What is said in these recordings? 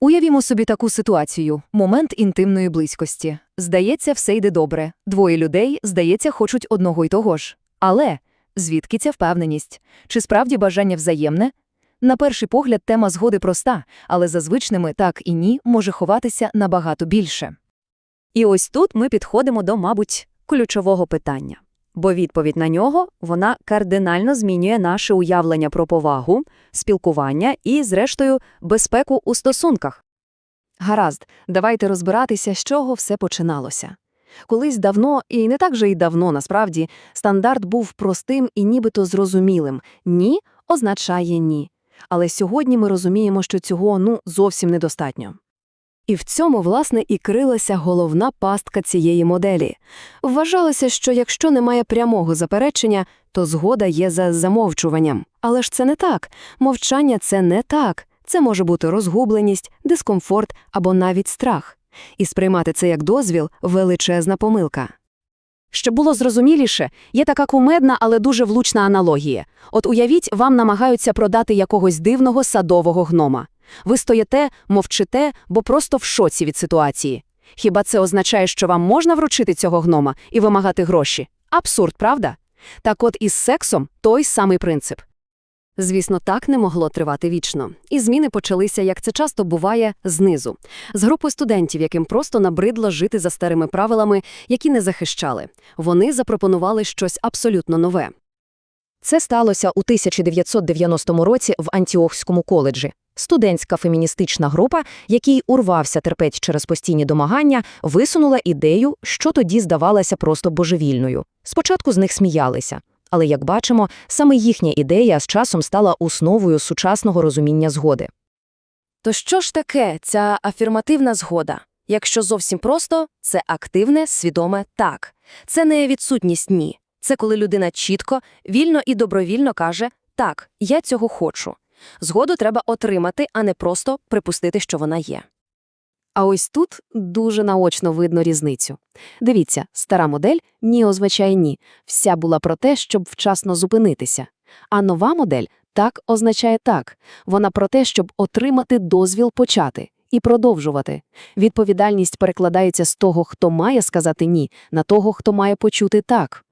Уявімо собі таку ситуацію – момент інтимної близькості. Здається, все йде добре. Двоє людей, здається, хочуть одного й того ж. Але звідки ця впевненість? Чи справді бажання взаємне? На перший погляд тема згоди проста, але за звичними «так» і «ні» може ховатися набагато більше. І ось тут ми підходимо до, мабуть, ключового питання. Бо відповідь на нього, вона кардинально змінює наше уявлення про повагу, спілкування і, зрештою, безпеку у стосунках. Гаразд, давайте розбиратися, з чого все починалося. Колись давно, і не так же й давно, насправді, стандарт був простим і нібито зрозумілим. «Ні» означає «ні». Але сьогодні ми розуміємо, що цього, ну, зовсім недостатньо. І в цьому, власне, і крилася головна пастка цієї моделі. Вважалося, що якщо немає прямого заперечення, то згода є за замовчуванням. Але ж це не так. Мовчання – це не так. Це може бути розгубленість, дискомфорт або навіть страх. І сприймати це як дозвіл – величезна помилка. Щоб було зрозуміліше, є така кумедна, але дуже влучна аналогія. От уявіть, вам намагаються продати якогось дивного садового гнома. Ви стоїте, мовчите, бо просто в шоці від ситуації. Хіба це означає, що вам можна вручити цього гнома і вимагати гроші? Абсурд, правда? Так от із сексом той самий принцип. Звісно, так не могло тривати вічно. І зміни почалися, як це часто буває, знизу. З групи студентів, яким просто набридло жити за старими правилами, які не захищали. Вони запропонували щось абсолютно нове. Це сталося у 1990 році в Антіохському коледжі. Студентська феміністична група, який урвався терпець через постійні домагання, висунула ідею, що тоді здавалася просто божевільною. Спочатку з них сміялися. Але, як бачимо, саме їхня ідея з часом стала основою сучасного розуміння згоди. То що ж таке ця афірмативна згода? Якщо зовсім просто, це активне, свідоме «так». Це не відсутність «ні». Це коли людина чітко, вільно і добровільно каже «так, я цього хочу». Згоду треба отримати, а не просто припустити, що вона є. А ось тут дуже наочно видно різницю. Дивіться, стара модель «ні» означає «ні». Вся була про те, щоб вчасно зупинитися. А нова модель «так» означає «так». Вона про те, щоб отримати дозвіл почати і продовжувати. Відповідальність перекладається з того, хто має сказати «ні», на того, хто має почути «так».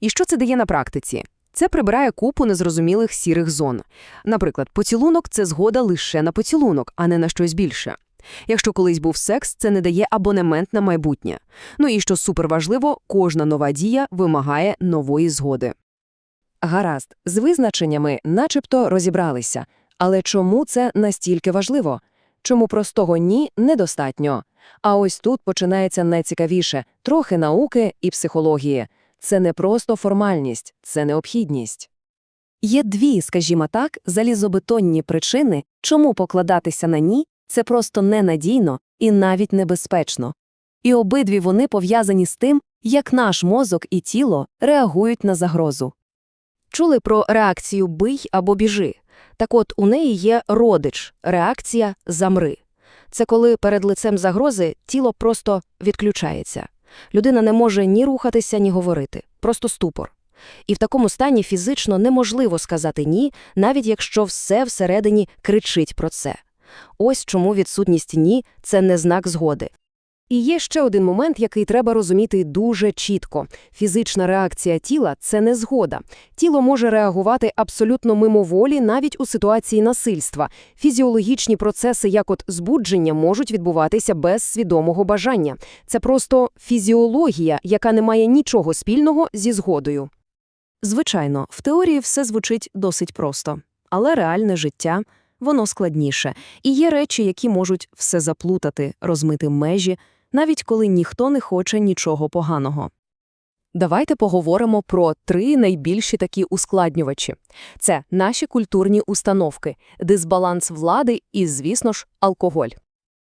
І що це дає на практиці? Це прибирає купу незрозумілих сірих зон. Наприклад, поцілунок це згода лише на поцілунок, а не на щось більше. Якщо колись був секс, це не дає абонемент на майбутнє. Ну і що суперважливо, кожна нова дія вимагає нової згоди. Гаразд, з визначеннями начебто розібралися. Але чому це настільки важливо? Чому простого «ні» недостатньо? А ось тут починається найцікавіше – трохи науки і психології. Це не просто формальність, це необхідність. Є дві, скажімо так, залізобетонні причини, чому покладатися на «ні» – це просто ненадійно і навіть небезпечно. І обидві вони пов'язані з тим, як наш мозок і тіло реагують на загрозу. Чули про реакцію «бий» або «біжи». Так от у неї є родич – реакція «замри». Це коли перед лицем загрози тіло просто відключається. Людина не може ні рухатися, ні говорити. Просто ступор. І в такому стані фізично неможливо сказати «ні», навіть якщо все всередині кричить про це. Ось чому відсутність «ні» – це не знак згоди. І є ще один момент, який треба розуміти дуже чітко. Фізична реакція тіла – це не згода. Тіло може реагувати абсолютно мимоволі навіть у ситуації насильства. Фізіологічні процеси, як от збудження, можуть відбуватися без свідомого бажання. Це просто фізіологія, яка не має нічого спільного зі згодою. Звичайно, в теорії все звучить досить просто. Але реальне життя – воно складніше. І є речі, які можуть все заплутати, розмити межі, навіть коли ніхто не хоче нічого поганого. Давайте поговоримо про три найбільші такі ускладнювачі. Це наші культурні установки, дисбаланс влади і, звісно ж, алкоголь.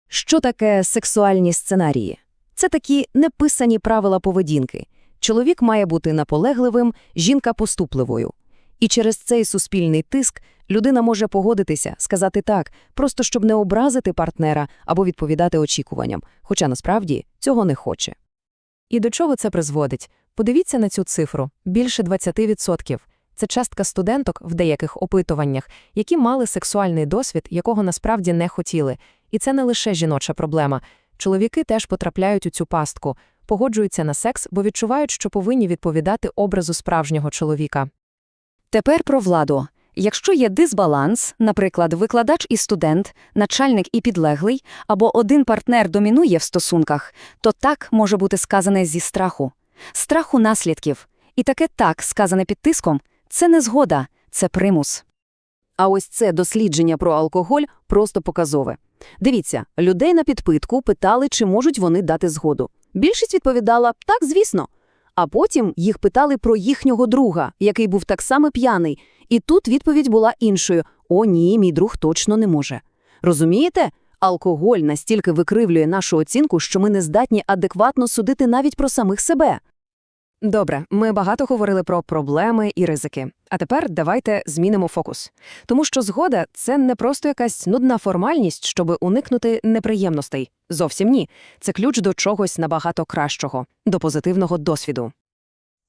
Що таке сексуальні сценарії? Це такі неписані правила поведінки. Чоловік має бути наполегливим, жінка поступливою. І через цей суспільний тиск людина може погодитися, сказати так, просто щоб не образити партнера або відповідати очікуванням, хоча насправді цього не хоче. І до чого це призводить? Подивіться на цю цифру – більше 20%. Це частка студенток в деяких опитуваннях, які мали сексуальний досвід, якого насправді не хотіли. І це не лише жіноча проблема. Чоловіки теж потрапляють у цю пастку, погоджуються на секс, бо відчувають, що повинні відповідати образу справжнього чоловіка. Тепер про владу. Якщо є дисбаланс, наприклад, викладач і студент, начальник і підлеглий, або один партнер домінує в стосунках, то так може бути сказане зі страху. Страху наслідків. І таке так, сказане під тиском, це не згода, це примус. А ось це дослідження про алкоголь просто показове. Дивіться, людей на підпитку питали, чи можуть вони дати згоду. Більшість відповідала «так, звісно». А потім їх питали про їхнього друга, який був так само п'яний. І тут відповідь була іншою «О, ні, мій друг точно не може». Розумієте? Алкоголь настільки викривлює нашу оцінку, що ми не здатні адекватно судити навіть про самих себе. Добре, ми багато говорили про проблеми і ризики. А тепер давайте змінимо фокус. Тому що згода – це не просто якась нудна формальність, щоб уникнути неприємностей. Зовсім ні. Це ключ до чогось набагато кращого, до позитивного досвіду.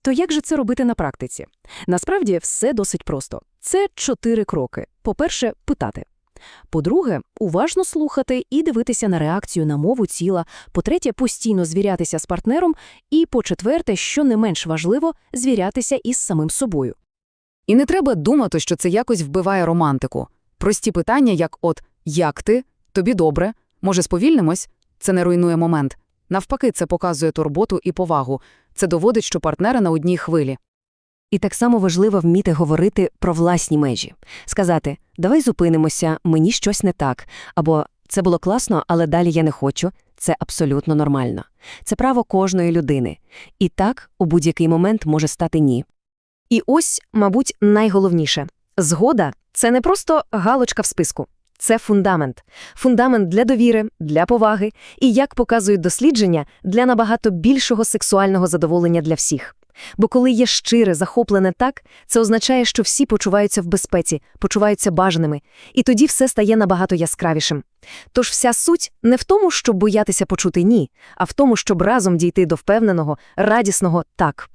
То як же це робити на практиці? Насправді все досить просто. Це чотири кроки. По-перше, питати. По-друге, уважно слухати і дивитися на реакцію на мову тіла. По-третє, постійно звірятися з партнером. І по-четверте, що не менш важливо, звірятися із самим собою. І не треба думати, що це якось вбиває романтику. Прості питання, як от «як ти?», «тобі добре?», «може сповільнимось?» – це не руйнує момент. Навпаки, це показує турботу і повагу. Це доводить, що партнери на одній хвилі. І так само важливо вміти говорити про власні межі. Сказати «давай зупинимося, мені щось не так», або «це було класно, але далі я не хочу». Це абсолютно нормально. Це право кожної людини. І так у будь-який момент може стати ні. І ось, мабуть, найголовніше. Згода – це не просто галочка в списку. Це фундамент. Фундамент для довіри, для поваги і, як показують дослідження, для набагато більшого сексуального задоволення для всіх. Бо коли є щире, захоплене так, це означає, що всі почуваються в безпеці, почуваються бажаними, і тоді все стає набагато яскравішим. Тож вся суть не в тому, щоб боятися почути «ні», а в тому, щоб разом дійти до впевненого, радісного «так».